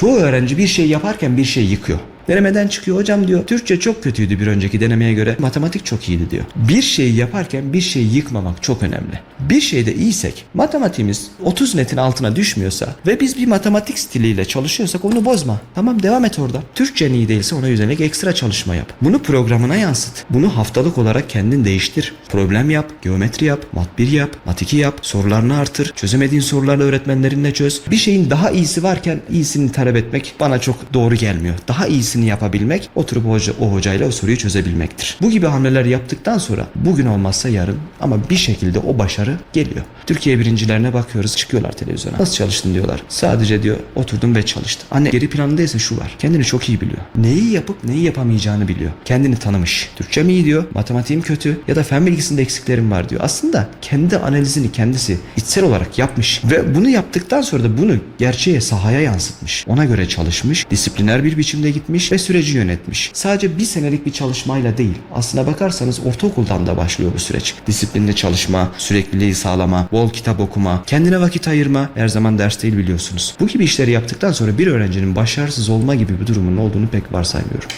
Çoğu öğrenci bir şey yaparken bir şey yıkıyor. Denemeden çıkıyor hocam diyor. Türkçe çok kötüydü bir önceki denemeye göre. Matematik çok iyiydi diyor. Bir şeyi yaparken bir şeyi yıkmamak çok önemli. Bir şeyde iyiysek matematiğimiz 30 netin altına düşmüyorsa ve biz bir matematik stiliyle çalışıyorsak onu bozma. Tamam devam et orada. Türkçen iyi değilse ona yönelik ekstra çalışma yap. Bunu programına yansıt. Bunu haftalık olarak kendin değiştir. Problem yap, geometri yap, mat 1 yap, mat 2 yap, sorularını artır, çözemediğin sorularla öğretmenlerinle çöz. Bir şeyin daha iyisi varken iyisini talep etmek bana çok doğru gelmiyor. Daha iyisini yapabilmek, oturup hoca, o hocayla o soruyu çözebilmektir. Bu gibi hamleler yaptıktan sonra bugün olmazsa yarın ama bir şekilde o başarı geliyor. Türkiye birincilerine bakıyoruz çıkıyorlar televizyona. Nasıl çalıştın diyorlar. Sadece diyor oturdum ve çalıştım. Anne geri planında ise şu var. Kendini çok iyi biliyor. Neyi yapıp neyi yapamayacağını biliyor. Kendini tanımış. Türkçem iyi diyor. Matematiğim kötü ya da fen bilgisinde eksiklerim var diyor. Aslında kendi analizini kendisi içsel olarak yapmış ve bunu yaptıktan sonra da bunu gerçeğe sahaya yansıtmış. Ona göre çalışmış, disipliner bir biçimde gitmiş ve süreci yönetmiş. Sadece bir senelik bir çalışmayla değil. Aslına bakarsanız ortaokuldan da başlıyor bu süreç. Disiplinli çalışma, sürekliliği sağlama, bol kitap okuma, kendine vakit ayırma her zaman ders değil biliyorsunuz. Bu gibi işleri yaptıktan sonra bir öğrencinin başarısız olma gibi bir durumun olduğunu pek varsaymıyorum.